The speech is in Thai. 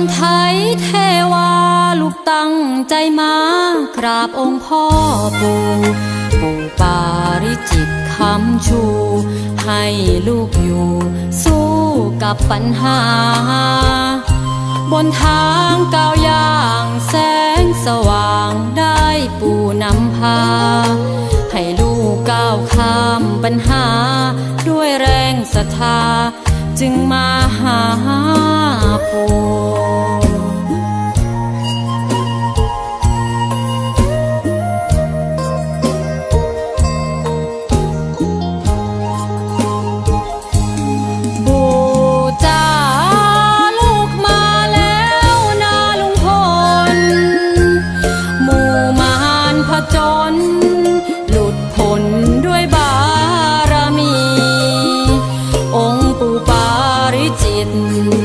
อนไทยเทวาลูกตั้งใจมากราบองค์พ่อปู่ปู่ปาริจิตคำชู ให้ลูกอยู่ สู้กับปัญหา บนทางก้าวย่างแสงสว่างได้ปู่นำพา ให้ลูกก้าวข้ามปัญหา ด้วยแรงศรัทธา จึงมาหา จิต